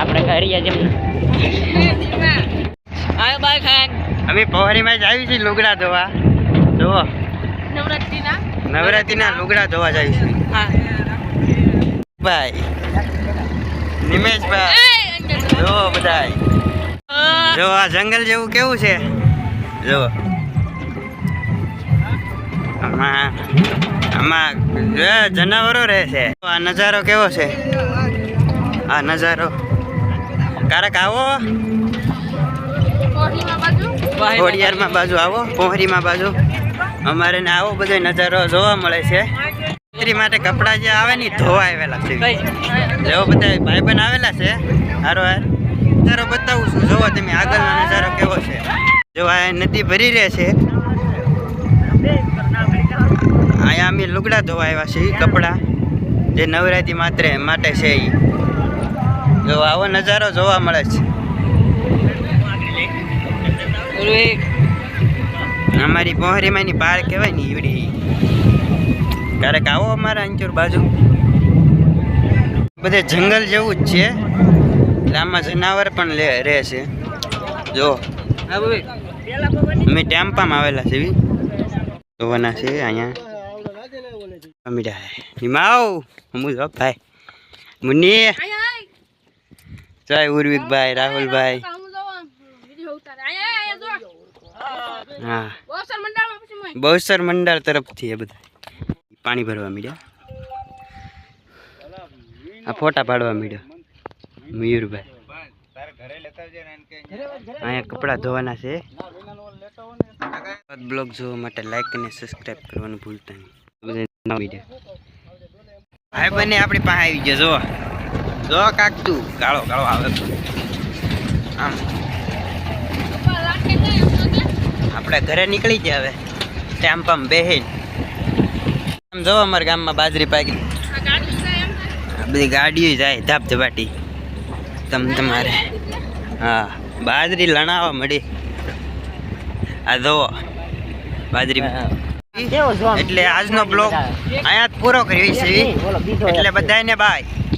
આપણે કરીએ જેમ આયો બાય ખાન. અમે પહોરીમાં જ આવી છીએ લુગડા ધોવા. જુઓ. નવરાત્રીના? નવરાત્રીના લુગડા ધોવા જાય છે હા. ભાઈ નિમેશભાઈ. જુઓ બધા જો આ જંગલ જેવું કેવું છે? જો આમાં આમાં જનાવરો રહે છે આ નજારો કેવો છે? આ નજારો. કારક આવો. ખોડિયારમાં બાજુ. આવો પોહરીમાં બાજુ. અમારે ને આવો બધો નજારો જોવા મળે છે. છત્રી માટે કપડાં જે આવે ને ધોવા આવેલા છે. જેવો બધા ભાઈબંધ આવેલા છે. હારો હાર. નજારો બતાવું છું. જોવો તમે આગળનો નજારો કેવો છે. જો આ નદી ભરી રહે છે. અહીંયા અમે લુગડા ધોવા આવ્યા છે ઈ કપડાં. જે નવરાત્રી માત્ર માટે છે એ જો આવો નજારો જોવા મળે છે. અમારી પહોરીમાંની પાર કહેવાય ને ઈવડી. ક્યારેક આવો અમારા અંચુર બાજુ. બધે જંગલ જેવું જ છે. એટલે આમાં જનાવર પણ લે રહે છે. જો. અમે ટેમ્પામાં આવેલા છે જોવાના છે અહીંયા. અમીડા હિમાવ હું ભાઈ જય ઉર્વિકભાઈ રાહુલભાઈ જોવા હા બહુસર મંડળ તરફથી એ બધા. પાણી ભરવા મીડ્યા. આ ફોટા પાડવા મીડ્યો. મયુરભાઈ. અહીંયા કપડાં ધોવાના છે. બ્લોગ જોવા માટે લાઈક અને સબસ્ક્રાઇબ કરવાનું ભૂલતા નહીં. બધા ભાઈ બંને આપણી પાસે આવી ગયા જો જો કાકતું ગાળો ગાળો આવે. આમ. આપણે ઘરે નીકળી ગયા હવે. ટેમ્પામાં બેહીન. આમ જો અમારા ગામમાં બાજરી પાકી. બધી ગાડીઓ જાય ધાપ ધપાટી. તમ તમારે. હા બાજરી લણાવા મળી. આ જો બાજરી. એટલે આજનો બ્લોગ અહીંયા પૂરો કર્યો છે એટલે બધાને બાય